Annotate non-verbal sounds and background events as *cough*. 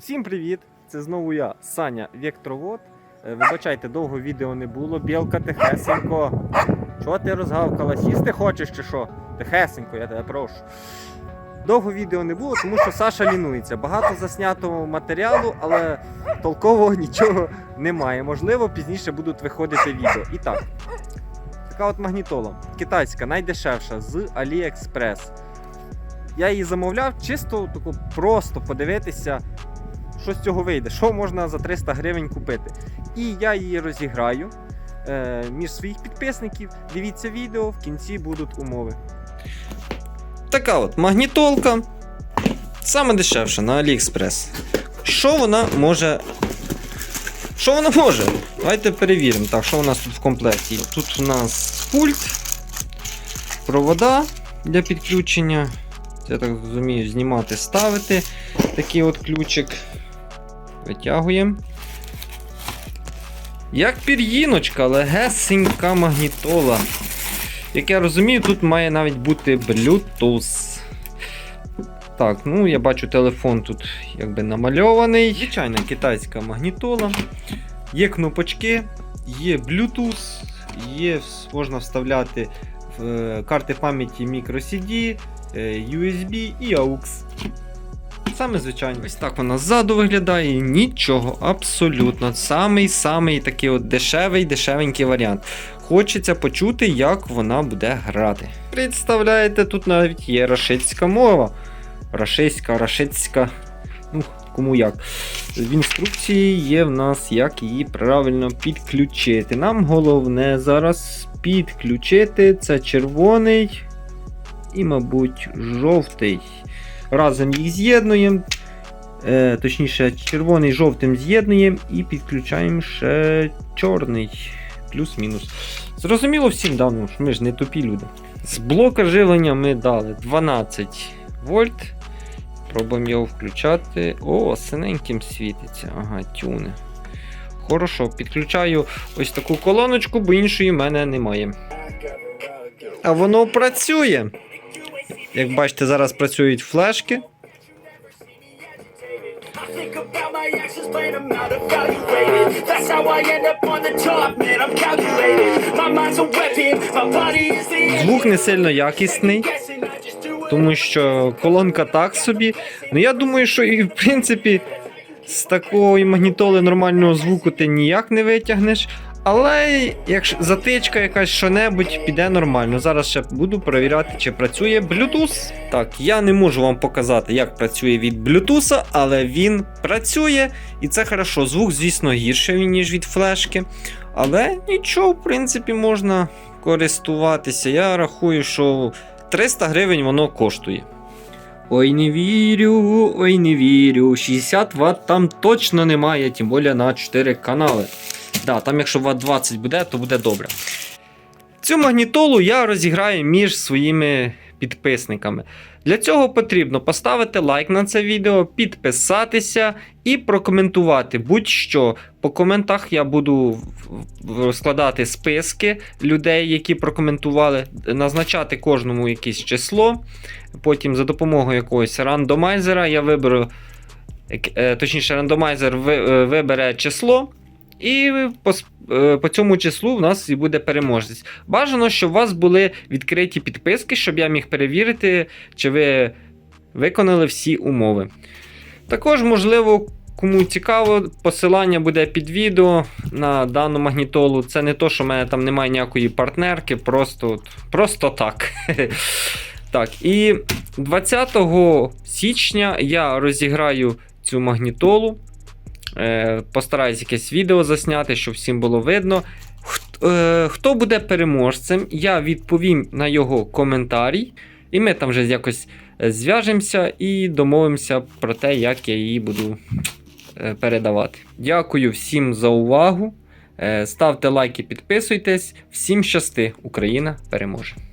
Всім привіт! Це знову я, Саня Вектровод. Е, Вибачайте, довго відео не було. Білка тихесенько. Чого ти розгавкала? Сісти хочеш чи що? Тихесенько, я тебе прошу. Довго відео не було, тому що Саша лінується. Багато заснятого матеріалу, але толкового *laughs* нічого немає. Можливо, пізніше будуть виходити відео. І так, така от магнітола. Китайська, найдешевша з AliExpress. Я її замовляв чисто таку просто подивитися, що з цього вийде, що можна за 300 гривень купити. І я її розіграю е, між своїх підписників. Дивіться відео, в кінці будуть умови. Така от магнітолка. Саме дешевша на AliExpress. Що вона може. Що вона може? Давайте перевіримо. Так, що у нас тут в комплекті? Тут у нас пульт, провода для підключення. Я так розумію, знімати, ставити. Такий от ключик. Витягуємо. Як пір'їночка, легесенька магнітола. Як я розумію, тут має навіть бути Bluetooth. Так, ну я бачу телефон тут якби намальований. Звичайна китайська магнітола. Є кнопочки, є Bluetooth, є, можна вставляти в е, карти пам'яті microCD, е, USB і AUX. Саме звичайно. Ось так вона ззаду виглядає. Нічого, абсолютно. Самий-самий такий от дешевий, дешевенький варіант. Хочеться почути, як вона буде грати. Представляєте, тут навіть є рашистська мова. Рашистська, рашистська. Ну, кому як. В інструкції є в нас, як її правильно підключити. Нам головне зараз підключити. Це червоний і, мабуть, жовтий. Разом їх з'єднуємо. Е, точніше, червоний жовтим з'єднуємо і підключаємо ще чорний. Плюс-мінус. Зрозуміло всім давно, що ми ж не тупі люди. З блока живлення ми дали 12 вольт. Пробуємо його включати. О, синеньким світиться. Ага, тюне. Хорошо, підключаю ось таку колоночку, бо іншої в мене немає. А воно працює. Як бачите, зараз працюють флешки. Звук не сильно якісний, тому що колонка так собі. Ну я думаю, що і в принципі з такої магнітоли нормального звуку ти ніяк не витягнеш. Але якщо затичка якась що-небудь піде нормально. Зараз ще буду перевіряти, чи працює Bluetooth. Так, я не можу вам показати, як працює від Bluetooth, але він працює. І це хорошо. Звук, звісно, гірший, ніж від флешки. Але нічого, в принципі, можна користуватися. Я рахую, що 300 гривень воно коштує. Ой, не вірю, ой, не вірю. 60 Вт там точно немає, тим більше на 4 канали. Да, там, якщо Вт 20 буде, то буде добре. Цю магнітолу я розіграю між своїми підписниками. Для цього потрібно поставити лайк на це відео, підписатися і прокоментувати будь-що. По коментах я буду розкладати списки людей, які прокоментували, назначати кожному якесь число. Потім за допомогою якогось рандомайзера я виберу, е, точніше, рандомайзер е, вибере число. І по, е, по цьому числу в нас і буде переможець. Бажано, щоб у вас були відкриті підписки, щоб я міг перевірити, чи ви виконали всі умови. Також, можливо, кому цікаво, посилання буде під відео на дану магнітолу. Це не то, що в мене там немає ніякої партнерки, просто, просто так. *laughs* Так, і 20 січня я розіграю цю магнітолу. Е, постараюсь якесь відео засняти, щоб всім було видно. Е, Хто буде переможцем, я відповім на його коментарій, і ми там вже якось е, зв'яжемося і домовимося про те, як я її буду передавати. Дякую всім за увагу. Ставте лайки, підписуйтесь. Всім щасти! Україна переможе!